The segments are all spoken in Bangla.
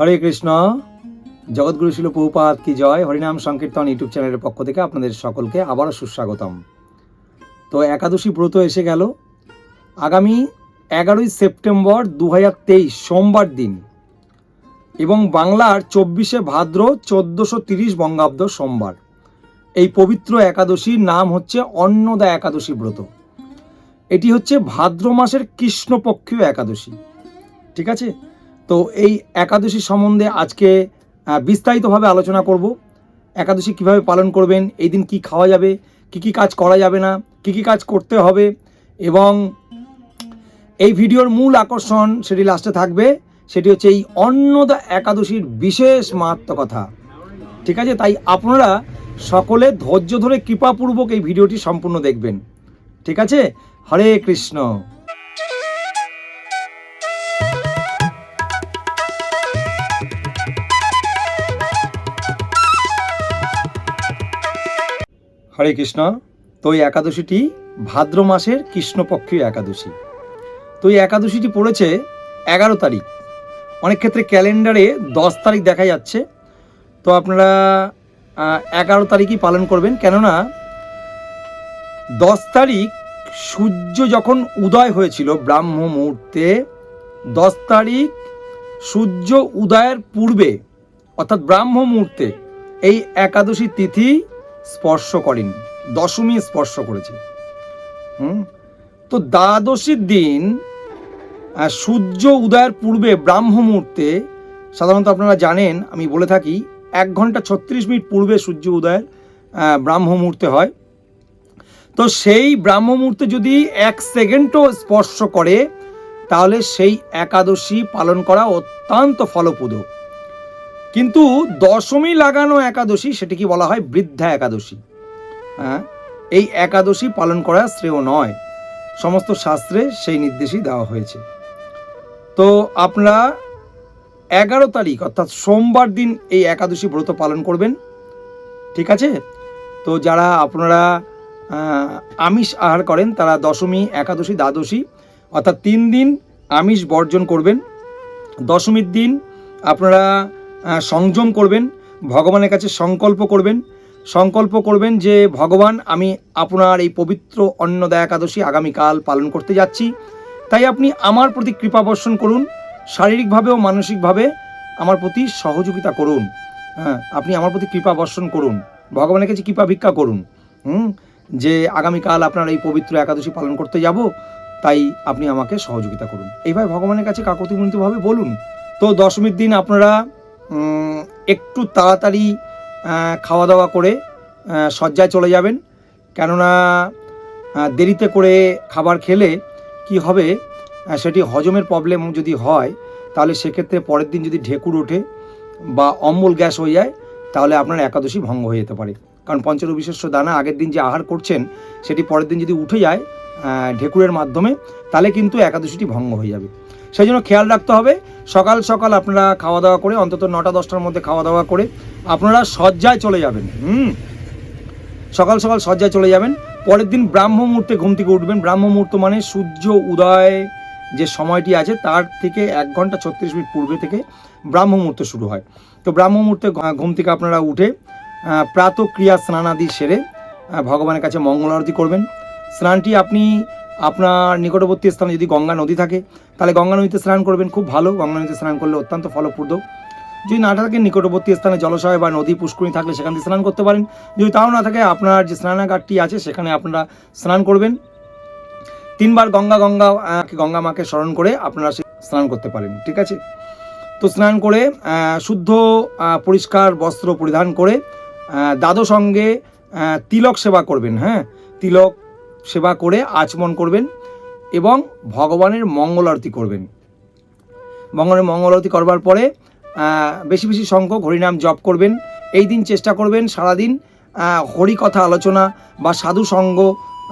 হরে কৃষ্ণ। জগৎগুরু শিল বহুপাত কি জয়। হরিনাম সংকীর্তন ইউটিউব চ্যানেলের পক্ষ থেকে আপনাদের সকলকে আবারও সুস্বাগতম। তো একাদশী ব্রত এসে গেল। আগামী এগারোই সেপ্টেম্বর দু হাজার তেইশ, সোমবার দিন। এবং বাংলার চব্বিশে ভাদ্র চোদ্দোশো তিরিশ বঙ্গাব্দ সোমবার। এই পবিত্র একাদশীর নাম হচ্ছে অন্নদা একাদশী ব্রত। এটি হচ্ছে ভাদ্র মাসের কৃষ্ণপক্ষীয় একাদশী। ঠিক আছে? তো এই একাদশী সম্বন্ধে আজকে বিস্তারিতভাবে আলোচনা করব। একাদশী কীভাবে পালন করবেন, এই দিন কী খাওয়া যাবে, কি কি কাজ করা যাবে না, কি কি কাজ করতে হবে এবং এই ভিডিওর মূল আকর্ষণ সেটি লাস্টে থাকবে, সেটি হচ্ছে এই অন্নদা একাদশীর বিশেষ মাহাত্ম কথা। ঠিক আছে? তাই আপনারা সকলে ধৈর্য ধরে কৃপাপূর্বক এই ভিডিওটি সম্পূর্ণ দেখবেন। ঠিক আছে? হরে কৃষ্ণ। হরে কৃষ্ণ, তো এই একাদশীটি ভাদ্র মাসের কৃষ্ণপক্ষীয় একাদশী। তো এই একাদশীটি পড়েছে এগারো তারিখ। অনেক ক্ষেত্রে ক্যালেন্ডারে দশ তারিখ দেখা যাচ্ছে। তো আপনারা এগারো তারিখই পালন করবেন। কেননা, দশ তারিখ সূর্য যখন উদয় হয়েছিল ব্রাহ্ম মুহূর্তে, দশ তারিখ সূর্য উদয়ের পূর্বে, অর্থাৎ ব্রাহ্ম মুহূর্তে, এই একাদশী তিথি স্পর্শ করেনি। দশমী স্পর্শ করেছে। হুম? তো দ্বাদশীর দিন সূর্য উদয়ের পূর্বে ব্রাহ্ম মুহূর্তে, সাধারণত আপনারা জানেন, আমি বলে থাকি, এক ঘণ্টা ছত্রিশ মিনিট পূর্বে সূর্য উদয়ের ব্রাহ্ম মুহূর্তে হয়। তো সেই ব্রাহ্ম মুহূর্তে যদি এক সেকেন্ডও স্পর্শ করে, তাহলে সেই একাদশী পালন করা অত্যন্ত ফলপ্রদ। কিন্তু দশমী লাগানো একাদশী, সেটি কি বলা হয় বৃদ্ধা একাদশী? হ্যাঁ এই একাদশী পালন করা শ্রেয় নয়। সমস্ত শাস্ত্রে সেই নির্দেশই দেওয়া হয়েছে। তো আপনারা এগারো তারিখ, অর্থাৎ সোমবার দিন এই একাদশী ব্রত পালন করবেন। ঠিক আছে? তো যারা আপনারা আমিষ আহার করেন, তারা দশমী, একাদশী, দ্বাদশী, অর্থাৎ তিন দিন আমিষ বর্জন করবেন। দশমীর দিন আপনারা সংযম করবেন, ভগবানের কাছে সংকল্প করবেন সংকল্প করবেন যে, ভগবান, আমি আপনার এই পবিত্র অন্নদা একাদশী আগামীকাল পালন করতে যাচ্ছি। তাই আপনি আমার প্রতি কৃপা বর্ষণ করুন, শারীরিকভাবে ও মানসিকভাবে আমার প্রতি সহযোগিতা করুন। হ্যাঁ আপনি আমার প্রতি কৃপা বর্ষণ করুন, ভগবানের কাছে কৃপা ভিক্ষা করুন। হুম, যে, আগামীকাল আপনার এই পবিত্র একাদশী পালন করতে যাব, তাই আপনি আমাকে সহযোগিতা করুন। এইভাবে ভগবানের কাছে কাকতিমিনতিভাবে বলুন। তো দশমীর দিন আপনারা একটু তাড়াতাড়ি খাওয়া দাওয়া করে শয্যায় চলে যাবেন। কেননা দেরিতে করে খাবার খেলে কি হবে সেটি হজমের প্রবলেম যদি হয়, তাহলে সেক্ষেত্রে পরের দিন যদি ঢেকুর ওঠে বা অম্বল গ্যাস হয়ে যায়, তাহলে আপনার একাদশী ভঙ্গ হয়ে যেতে পারে। কারণ পঞ্চরবিশেষ্য দানা আগের দিন যে আহার করছেন, সেটি পরের দিন যদি উঠে যায় ঢেকুরের মাধ্যমে, তাহলে কিন্তু একাদশীটি ভঙ্গ হয়ে যাবে। সেই জন্য খেয়াল রাখতে হবে। সকাল সকাল আপনারা খাওয়া দাওয়া করে, অন্তত নটা, দশটার মধ্যে খাওয়া দাওয়া করে আপনারা শয্যায় চলে যাবেন, হুম? সকাল সকাল শয্যায় চলে যাবেন। পরের দিন ব্রাহ্ম মুহূর্তে ঘুম থেকে উঠবেন। ব্রাহ্ম মুহূর্ত মানে সূর্য উদয় যে সময়টি আছে, তার থেকে এক ঘণ্টা ছত্রিশ মিনিট পূর্বে থেকে ব্রাহ্ম মুহূর্ত শুরু হয়। তো ব্রাহ্ম মুহূর্তে ঘুম থেকে আপনারা উঠে প্রাতক্রিয়া স্নানাদি সেরে ভগবানের কাছে মঙ্গল আরতি করবেন। স্নানটি আপনি আপনার নিকটবর্তী স্থানে যদি গঙ্গা নদী থাকে, তাহলে গঙ্গা নদীতে স্নান করবেন, খুব ভালো। গঙ্গা নদীতে স্নান করলে অত্যন্ত ফলপ্রদ। যদি না থাকে, নিকটবর্তী স্থানে জলাশয় বা নদী, পুষ্করণী থাকলে সেখান থেকে স্নান করতে পারেন। যদি তাও না থাকে, আপনার যে স্নানাগারটি আছে, সেখানে আপনারা স্নান করবেন। তিনবার গঙ্গা গঙ্গা গঙ্গা মাকে স্মরণ করে আপনারা স্নান করতে পারেন, ঠিক আছে? তো স্নান করে শুদ্ধ পরিষ্কার বস্ত্র পরিধান করে দ্বাদশ সঙ্গে তিলক সেবা করবেন হ্যাঁ? তিলক সেবা করে আচমন করবেন এবং ভগবানের মঙ্গল আরতি করবেন। ভগবানের মঙ্গল আরতি করবার পরে বেশি বেশি সংখ্যক হরিনাম জপ করবেন। এই দিন চেষ্টা করবেন সারাদিন হরিকথা আলোচনা বা সাধু সঙ্গ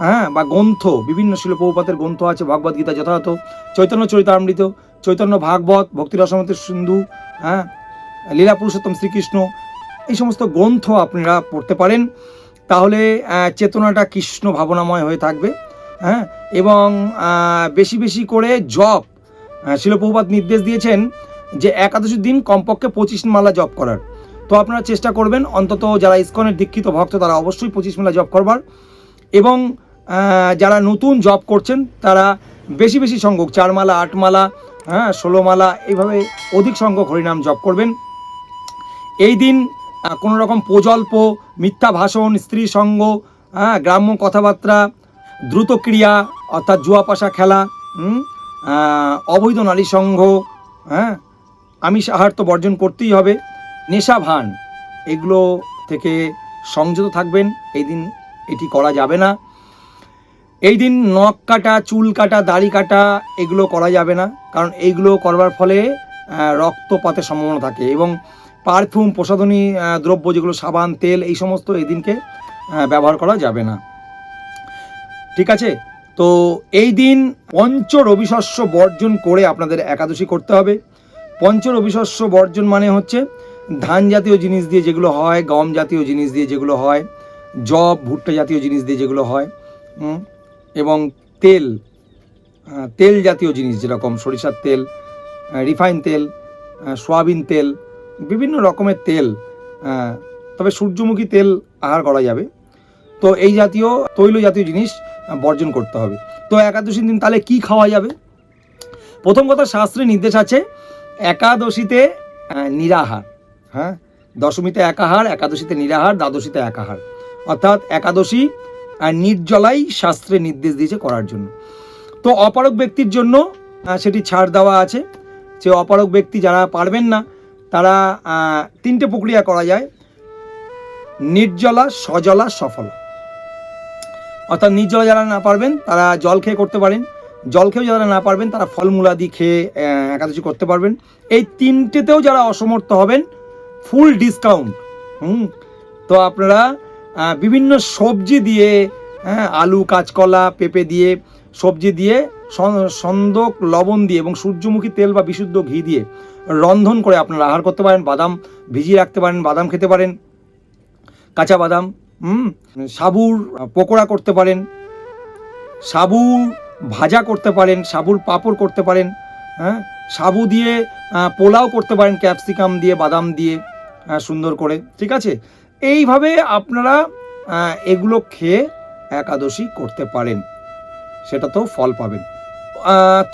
হ্যাঁ বা গ্রন্থ, বিভিন্ন শিল্পপাতের গ্রন্থ আছে ভগবদ গীতা যথাযথ, চৈতন্য চরিতামৃত, চৈতন্য ভাগবত, ভক্তি রসমতের সিন্ধু হ্যাঁ লীলা পুরুষোত্তম শ্রীকৃষ্ণ, এই সমস্ত গ্রন্থ আপনারা পড়তে পারেন। তাহলে চেতনাটা কৃষ্ণ ভাবনাময় হয়ে থাকবে হ্যাঁ? এবং বেশি বেশি করে জপ শিলপ্রপাত নির্দেশ দিয়েছেন যে একাদশীর দিন কমপক্ষে পঁচিশ মালা জপ করার। তো আপনারা চেষ্টা করবেন, অন্তত যারা ইস্কনের দীক্ষিত ভক্ত, তারা অবশ্যই পঁচিশ মালা জপ করবার। এবং যারা নতুন জব করছেন, তারা বেশি বেশি সংখ্যক, চার মালা, আট মালা হ্যাঁ ষোলো মালা, এইভাবে অধিক সংখ্যক হরিনাম জপ করবেন। এই দিন কোনো রকম প্রজল্প, মিথ্যা ভাষণ, স্ত্রী সঙ্গ হ্যাঁ গ্রাম্য কথাবার্তা, দ্রুত ক্রিয়া, অর্থাৎ জুয়া পাশা খেলা অবৈধ নারী সংঘ হ্যাঁ আমিষ আহার তো বর্জন করতেই হবে, নেশা ভান, এগুলো থেকে সংযত থাকবেন, এই দিন এটি করা যাবে না। এই দিন নখ কাটা, চুল কাটা, দাড়ি কাটা, এগুলো করা যাবে না, কারণ এইগুলো করবার ফলে রক্তপাতের সম্ভাবনা থাকে এবং পারফিউম, প্রসাধনী দ্রব্য যেগুলো, সাবান, তেল, এই সমস্ত এই দিনকে ব্যবহার করা যাবে না। ঠিক আছে? তো এই দিন পঞ্চ রবিশস্য বর্জন করে আপনাদের একাদশী করতে হবে। পঞ্চ রবিশস্য বর্জন মানে হচ্ছে ধান জাতীয় জিনিস দিয়ে যেগুলো হয়, গম জাতীয় জিনিস দিয়ে যেগুলো হয় জব ভুট্টা জাতীয় জিনিস দিয়ে যেগুলো হয় এবং তেল তেল জাতীয় জিনিস যেরকম সরিষার তেল রিফাইন তেল সয়াবিন তেল বিভিন্ন রকমের তেল তবে সূর্যমুখী তেল আহার করা যাবে। তো এই জাতীয়, তৈল জাতীয় জিনিস বর্জন করতে হবে। তো একাদশীর দিন তাহলে কি খাওয়া যাবে? প্রথম কথা শাস্ত্রে নির্দেশ আছে, একাদশীতে নিরাহার। হ্যাঁ? দশমীতে একাহার একাদশীতে নিরাহার, দ্বাদশীতে একাহার অর্থাৎ একাদশী নির্জলাই শাস্ত্রে নির্দেশ দিয়েছে করার জন্য। তো অপারক ব্যক্তির জন্য সেটি ছাড় দেওয়া আছে। যে অপারক ব্যক্তি যারা পারবেন না তারা তিনটে প্রক্রিয়া করা যায়। নির্জলা, সজলা, সফলা। অর্থাৎ নির্জলা যারা না পারবেন, তারা জল খেয়ে করতে পারেন। জল খেয়েও যারা না পারবেন, তারা ফলমূলাদি খেয়ে একাদশী করতে পারবেন। এই তিনটেতেও যারা অসমর্থ হবেন ফুল ডিসকাউন্ট হুম? তো আপনারা বিভিন্ন সবজি দিয়ে হ্যাঁ আলু, কাঁচকলা, পেঁপে দিয়ে, সবজি দিয়ে, সন- সন্দক, লবণ দিয়ে এবং সূর্যমুখী তেল বা বিশুদ্ধ ঘি দিয়ে রন্ধন করে আপনারা আহার করতে পারেন, বাদাম ভিজিয়ে রাখতে পারেন, বাদাম খেতে পারেন, কাঁচা বাদাম, হুম, সাবুর পকোড়া করতে পারেন, সাবুর ভাজা করতে পারেন, সাবুর পাঁপড় করতে পারেন হ্যাঁ সাবু দিয়ে পোলাও করতে পারেন, ক্যাপসিকাম দিয়ে, বাদাম দিয়ে সুন্দর করে, ঠিক আছে? এইভাবে আপনারা এগুলো খেয়ে একাদশী করতে পারেন, সেটা তো ফল পাবেন।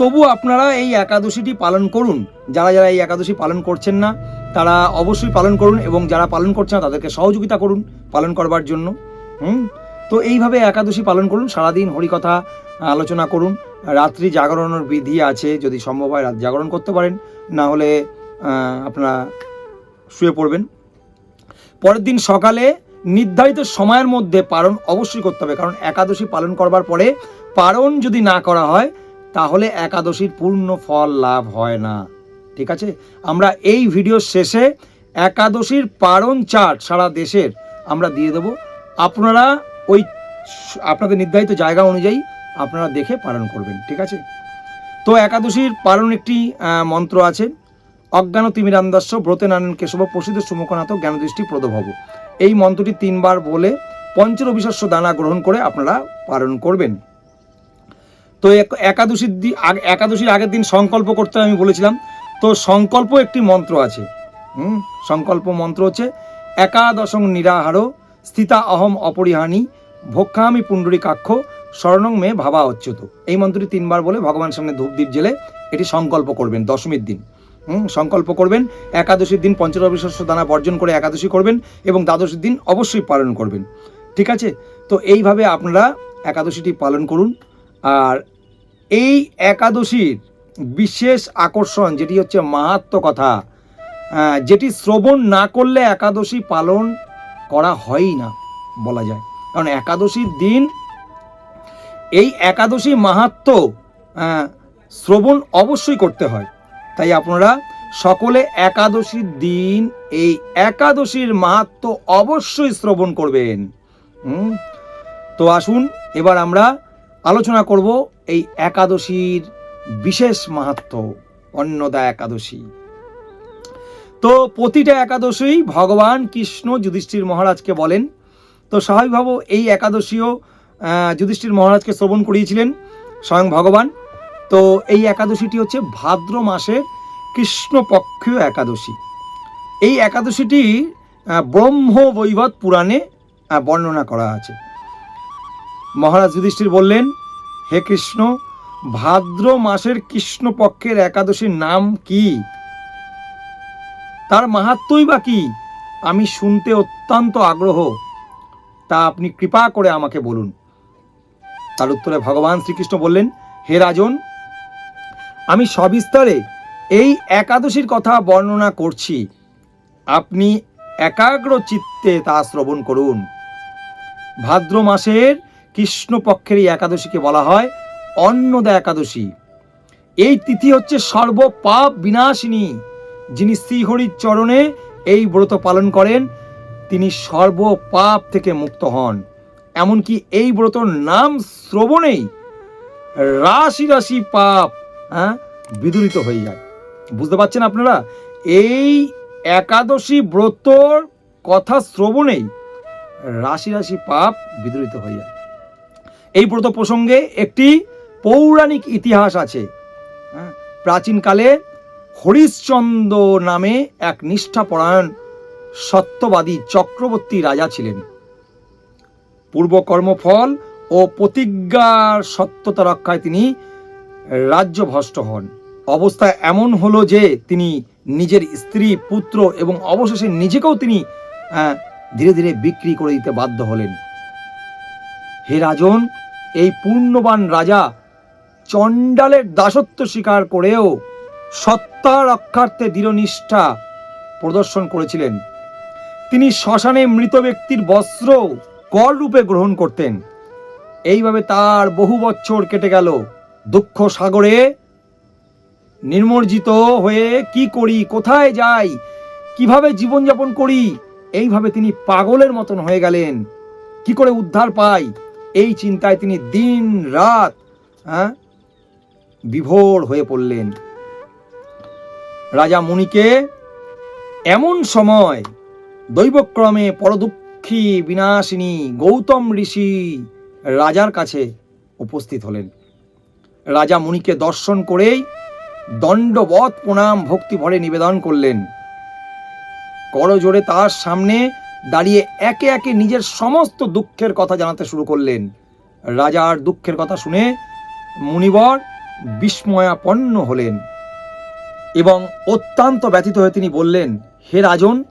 তবু আপনারা এই একাদশীটি পালন করুন। যারা যারা এই একাদশী পালন করছেন না, তারা অবশ্যই পালন করুন এবং যারা পালন করছে না, তাদেরকে সহযোগিতা করুন পালন করবার জন্য। হুম? তো এইভাবে একাদশী পালন করুন, সারাদিন হরিকথা আলোচনা করুন, রাত্রি জাগরণের বিধি আছে, যদি সম্ভব হয় রাত জাগরণ করতে পারেন, না হলে আপনারা শুয়ে পড়বেন। পরের দিন সকালে নির্ধারিত সময়ের মধ্যে পালন অবশ্যই করতে হবে, কারণ একাদশী পালন করবার পরে পালন যদি না করা হয় তাহলে একাদশীর পূর্ণ ফল লাভ হয় না। ঠিক আছে? আমরা এই ভিডিওর শেষে একাদশীর পারণ চার্ট সারা দেশের আমরা দিয়ে দেব। আপনারা ওই আপনাদের নির্ধারিত জায়গা অনুযায়ী আপনারা দেখে পালন করবেন। ঠিক আছে? তো একাদশীর পালন একটি মন্ত্র আছে। অজ্ঞান তিমিরান্দাস্য ব্রতে নারায়ণ কেশব প্রসিদ্ধ সুমুখনাথ জ্ঞানদৃষ্টি প্রদভব। এই মন্ত্রটি তিনবার বলে পঞ্চরবিশস্য দানা গ্রহণ করে আপনারা পালন করবেন। তো এক- একাদশীর একাদশীর আগের দিন সংকল্প করতে আমি বলেছিলাম। তো সংকল্প একটি মন্ত্র আছে। হুম? সংকল্প মন্ত্র হচ্ছে, একাদশং নিরাহার স্থিতা অহম অপরিহানি ভক্ষামি পুণ্ডরী কাক্ষ স্বর্ণং মে ভাবা অচ্যুত। এই মন্ত্রটি তিনবার বলে ভগবানের সামনে ধূপদীপ জেলে এটি সংকল্প করবেন দশমীর দিন। হুম? সংকল্প করবেন, একাদশীর দিন পঞ্চরবিশস্য দানা বর্জন করে একাদশী করবেন এবং দ্বাদশীর দিন অবশ্যই পালন করবেন। ঠিক আছে? তো এইভাবে আপনারা একাদশীটি পালন করুন। আর এই একাদশীর বিশেষ আকর্ষণ, যেটি হচ্ছে মাহাত্ম কথা যেটি শ্রবণ না করলে একাদশী পালন করা হয়ই না, বলা যায়। কারণ একাদশীর দিন, এই একাদশী মাহাত্ম শ্রবণ অবশ্যই করতে হয়। তাই আপনারা সকলে একাদশীর দিন, এই একাদশীর মাহাত্ম অবশ্যই শ্রবণ করবেন। তো আসুন, এবার আমরা আলোচনা করব এই একাদশীর বিশেষ মাহাত্ম, অন্নদা একাদশী। তো প্রতিটা একাদশী ভগবান কৃষ্ণ যুধিষ্ঠির মহারাজকে বলেন। তো স্বাভাবিকভাবে এই একাদশীও যুধিষ্ঠির মহারাজকে শ্রবণ করিয়েছিলেন স্বয়ং ভগবান। তো এই একাদশীটি হচ্ছে ভাদ্র মাসের কৃষ্ণপক্ষীয় একাদশী। এই একাদশীটি ব্রহ্ম বৈবত পুরাণে বর্ণনা করা আছে। মহারাজ যুধিষ্ঠির বললেন হে কৃষ্ণ, ভাদ্র মাসের কৃষ্ণপক্ষের একাদশীর নাম কি? তার মাহাত্মই বা কি? আমি শুনতে অত্যন্ত আগ্রহ। তা আপনি কৃপা করে আমাকে বলুন। তার উত্তরে ভগবান শ্রীকৃষ্ণ বললেন, হে রাজন, আমি সবিস্তারে এই একাদশীর কথা বর্ণনা করছি। আপনি একাগ্র চিত্তে তা শ্রবণ করুন। ভাদ্র মাসের কৃষ্ণপক্ষের এই একাদশীকে বলা হয় অন্নদা একাদশী। এই তিথি হচ্ছে সর্বপাপ বিনাশিনী। যিনি শ্রীহরির চরণে এই ব্রত পালন করেন, তিনি সর্বপাপ থেকে মুক্ত হন। এমনকি এই ব্রতর নাম শ্রবণেই রাশি রাশি পাপ হ্যাঁ বিদূরিত হয়ে যায়। বুঝতে পারছেন আপনারা? এই একাদশী ব্রতর কথা শ্রবণেই রাশি রাশি পাপ বিদূরিত হয়ে যায়। এই ব্রত প্রসঙ্গে একটি পৌরাণিক ইতিহাস আছে। হ্যাঁ, প্রাচীনকালে হরিশ্চন্দ্র নামে এক নিষ্ঠাপরায়ণ সত্যবাদী চক্রবর্তী রাজা ছিলেন। পূর্বকর্মফল ও প্রতিজ্ঞার সত্যতা রক্ষায় তিনি রাজ্য রাজ্যভ্রষ্ট হন। অবস্থা এমন হলো যে তিনি নিজের স্ত্রী পুত্র এবং অবশেষে নিজেকেও তিনি আহ, ধীরে ধীরে বিক্রি করে দিতে বাধ্য হলেন। হে রাজন, এই পূর্ণবান রাজা চণ্ডালের দাসত্ব স্বীকার করেও সত্তা রক্ষার্থে দৃঢ়নিষ্ঠা প্রদর্শন করেছিলেন। তিনি শ্মশানে মৃত ব্যক্তির বস্ত্র কর রূপে গ্রহণ করতেন। এইভাবে তার বহু বছর কেটে গেল। দুঃখ সাগরে নির্মজ্জিত হয়ে কি করি, কোথায় যাই, কীভাবে জীবনযাপন করি, এইভাবে তিনি পাগলের মতন হয়ে গেলেন। কি করে উদ্ধার পাই এই চিন্তায় তিনি দিন রাত হ্যাঁ বিভোর হয়ে পড়লেন। রাজা মুনিকে এমন সময় দৈবক্রমে পরদুঃখী বিনাশিনী গৌতম ঋষি রাজার কাছে উপস্থিত হলেন। রাজা মুনিকে দর্শন করেই দণ্ডবত প্রণাম ভক্তি ভরে নিবেদন করলেন। করজোড়ে তার সামনে দাঁড়িয়ে একে একে নিজের সমস্ত দুঃখের কথা জানাতে শুরু করলেন। রাজার দুঃখের কথা শুনে মুনিবর বিস্ময়াপন্ন হলেন এবং অত্যন্ত ব্যথিত হয়ে তিনি বললেন, হে রাজন,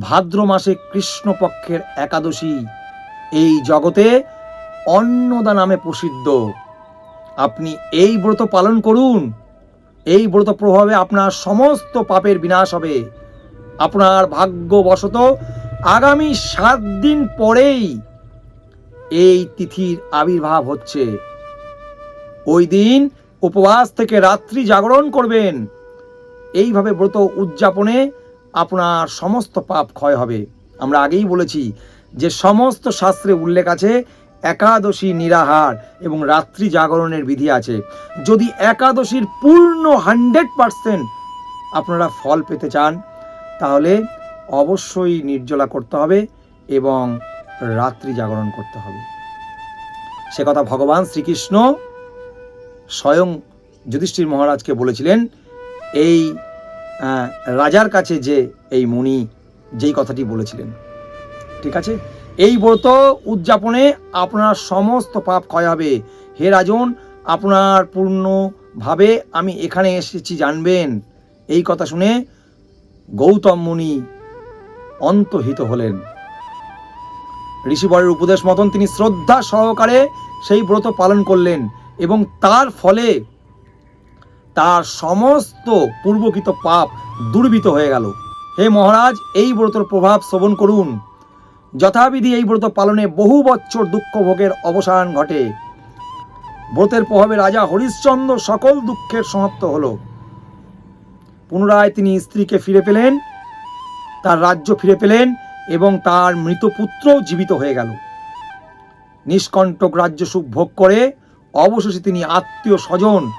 ভাদ্র মাসে কৃষ্ণপক্ষের একাদশী এই জগতে অন্নদা নামে প্রসিদ্ধ। আপনি এই ব্রত পালন করুন। এই ব্রত প্রভাবে আপনার সমস্ত পাপের বিনাশ হবে। আপনার ভাগ্যবশত আগামী সাত দিন পরেই এই তিথির আবির্ভাব হচ্ছে। ওই দিন উপবাস থেকে রাত্রি জাগরণ করবেন। এইভাবে ব্রত উদযাপনে আপনার সমস্ত পাপ ক্ষয় হবে। আমরা আগেই বলেছি যে সমস্ত শাস্ত্রে উল্লেখ আছে, একাদশী নিরাহার এবং রাত্রি জাগরণের বিধি আছে। যদি একাদশীর পূর্ণ হান্ড্রেড পারসেন্ট আপনারা ফল পেতে চান, তাহলে অবশ্যই নির্জলা করতে হবে এবং রাত্রি জাগরণ করতে হবে। সে কথা ভগবান শ্রীকৃষ্ণ স্বয়ং যুধিষ্ঠির মহারাজকে বলেছিলেন, এই রাজার কাছে যে এই মুনি, যেই কথাটি বলেছিলেন। ঠিক আছে? এই ব্রত উদযাপনে আপনার সমস্ত পাপ ক্ষয় হবে। হে রাজন, আপনার পূর্ণভাবে আমি এখানে এসেছি, জানবেন। এই কথা শুনে গৌতম মুনি অন্তহিত হলেন। ঋষিবরের উপদেশ মতন তিনি শ্রদ্ধা সহকারে সেই ব্রত পালন করলেন এবং তার ফলে তার সমস্ত পূর্বকৃত পাপ দুর্বিত হয়ে গেল। হে মহারাজ, এই ব্রতর প্রভাব শ্রবণ করুন। যথাবিধি এই ব্রত পালনে বহু বছর দুঃখ ভোগের অবসান ঘটে। ব্রতের প্রভাবে রাজা হরিশ্চন্দ্র সকল দুঃখের সমাপ্ত হল। পুনরায় তিনি স্ত্রীকে ফিরে পেলেন তার রাজ্য ফিরে পেলেন এবং তার মৃত পুত্রও জীবিত হয়ে গেল। নিষ্কণ্টক রাজ্য সুখ ভোগ করে অবশেষে তিনি আত্মীয় স্বজন,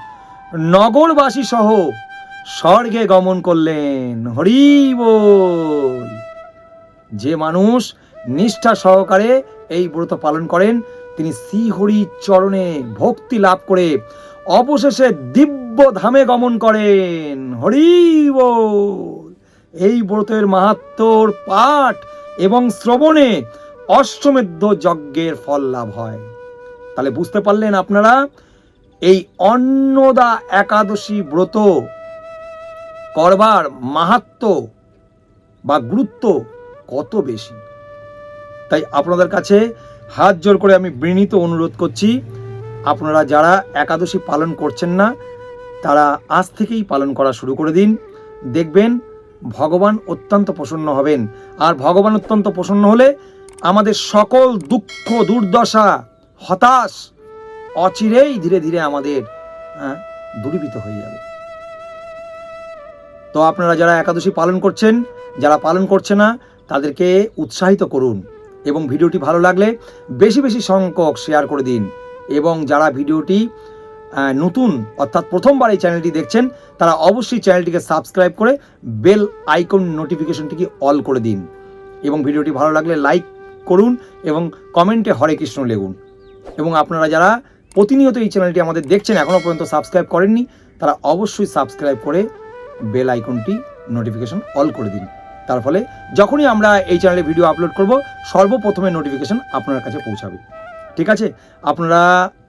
নগরবাসী সহ স্বর্গে গমন করলেন। হরি বল। যে মানুষ নিষ্ঠা সহকারে এই ব্রত পালন করেন, তিনি শ্রীহরি চরণে ভক্তি লাভ করে অবশেষে দিব্য ধামে গমন করেন। হরি এই ব্রতের মাহাত্মর পাঠ এবং শ্রবণে অশ্বমেধ যজ্ঞের ফল লাভ হয়। তাহলে বুঝতে পারলেন আপনারা, এই অন্নদা একাদশী ব্রত করবার মাহাত্ম বা গুরুত্ব কত বেশি? তাই আপনাদের কাছে হাত জোর করে আমি বিনীত অনুরোধ করছি, আপনারা যারা একাদশী পালন করছেন না, তারা আজ থেকেই পালন করা শুরু করে দিন। দেখবেন ভগবান অত্যন্ত প্রসন্ন হবেন। আর ভগবান অত্যন্ত প্রসন্ন হলে আমাদের সকল দুঃখ, দুর্দশা, হতাশ, অচিরেই ধীরে ধীরে আমাদের দূরীভূত হয়ে যাবে। তো আপনারা যারা একাদশী পালন করছেন, যারা পালন করছে না, তাদেরকে উৎসাহিত করুন এবং ভিডিওটি ভালো লাগলে বেশি বেশি সংখ্যক শেয়ার করে দিন। এবং যারা ভিডিওটি নতুন, অর্থাৎ প্রথমবার এই চ্যানেলটি দেখছেন, তারা অবশ্যই চ্যানেলটিকে সাবস্ক্রাইব করে বেল আইকন নোটিফিকেশনটিকে অল করে দিন। এবং ভিডিওটি ভালো লাগলে লাইক করুন এবং কমেন্টে হরে কৃষ্ণ লেগুন এবং আপনারা যারা প্রতিনিয়ত এই চ্যানেলটি আমাদের দেখছেন এখনও পর্যন্ত সাবস্ক্রাইব করেননি, তারা অবশ্যই সাবস্ক্রাইব করে বেল আইকনটি নোটিফিকেশন অল করে দিন। তার ফলে যখনই আমরা এই চ্যানেলে ভিডিও আপলোড করব, সর্বপ্রথমে নোটিফিকেশন আপনার কাছে পৌঁছাবে। ঠিক আছে? আপনারা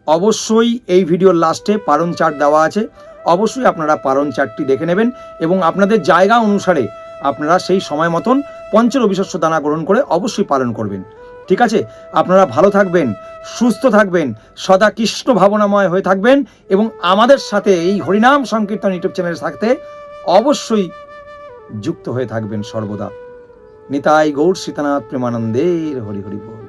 অবশ্যই এই ভিডিওর লাস্টে পারণ চার্ট দেওয়া আছে। অবশ্যই আপনারা পারণ চার্টটি দেখে নেবেন এবং আপনাদের জায়গা অনুসারে আপনারা সেই সময় মতন পঞ্চরবিশস্য দানা গ্রহণ করে অবশ্যই পালন করবেন। ঠিক আছে? আপনারা ভালো থাকবেন, সুস্থ থাকবেন, সদা কৃষ্ণ ভাবনাময় হয়ে থাকবেন এবং আমাদের সাথে এই হরিনাম সংকীর্তন ইউটিউব চ্যানেলে থাকতে অবশ্যই যুক্ত হয়ে থাকবেন সর্বদা। নিতাই গৌর সীতানাথ প্রেমানন্দের হরি হরি বল।